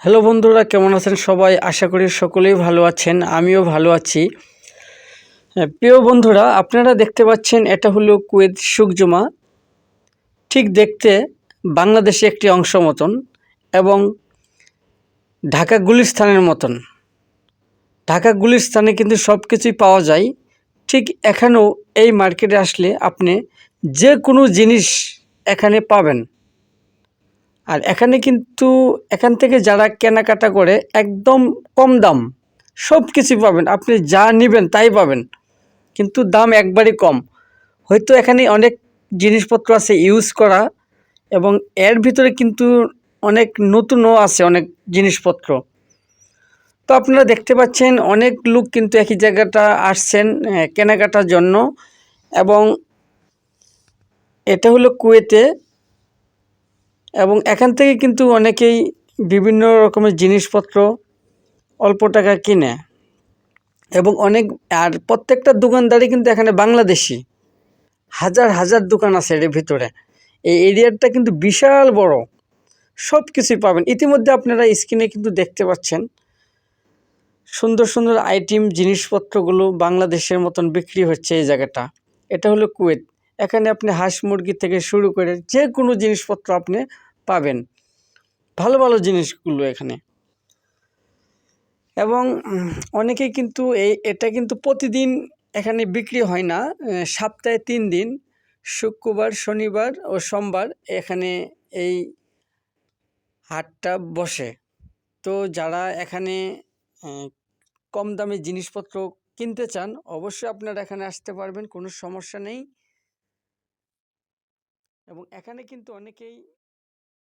Hello বন্ধুরা, কেমন আছেন সবাই? আশা করি সকলেই ভালো আছেন, আমিও ভালো আছি। প্রিয় বন্ধুরা, আপনারা দেখতে পাচ্ছেন, এটা হলো কুয়েত সুকজমা। ঠিক দেখতে বাংলাদেশে একটি অংশ মতন এবং ঢাকা গুলিস্তানের মতন। ঢাকা গুলিস্তানে কিন্তু সব কিছুই পাওয়া যায়। ঠিক এখানেও এই মার্কেটে আসলে আপনি যে কোনো জিনিস এখানে পাবেন। আর এখানে কিন্তু এখান থেকে যারা কেনাকাটা করে একদম কম দাম, সব কিছু পাবেন। আপনি যা নেবেন তাই পাবেন, কিন্তু দাম একবারই কম। হয়তো এখানে অনেক জিনিসপত্র আছে ইউজ করা এবং এর ভিতরে কিন্তু অনেক নতুনও আছে অনেক জিনিসপত্র। তো আপনারা দেখতে পাচ্ছেন অনেক লোক কিন্তু একই জায়গাটা আসছেন কেনাকাটার জন্য এবং এটা হলো কুয়েতে। এবং এখান থেকে কিন্তু অনেকেই বিভিন্ন রকমের জিনিসপত্র অল্প টাকা কিনে। এবং অনেক, আর প্রত্যেকটা দোকানদারই কিন্তু এখানে বাংলাদেশি। হাজার হাজার দোকান আছে এর ভিতরে। এই এরিয়াটা কিন্তু বিশাল বড়। সব কিছুই পাবেন। ইতিমধ্যে আপনারা স্ক্রিনে কিন্তু দেখতে পাচ্ছেন, সুন্দর সুন্দর আইটেম, জিনিসপত্রগুলো বাংলাদেশের মতন বিক্রি হচ্ছে এই জায়গাটা। এটা হলো কুয়েত। এখানে আপনি হাঁস মুরগি থেকে শুরু করে যে কোনো জিনিসপত্র আপনি পাবেন। ভালো ভালো জিনিসগুলো এখানে। এবং উম, অনেকেই কিন্তু এই এটা কিন্তু প্রতিদিন এখানে বিক্রি হয় না সপ্তাহে তিন দিন শুক্রবার শনিবার ও সোমবার এখানে এই হাটটা বসে। তো যারা এখানে কম দামে জিনিসপত্র কিনতে চান অবশ্যই আপনারা এখানে আসতে পারবেন কোনো সমস্যা নেই। এবং এখানে কিন্তু অনেকেই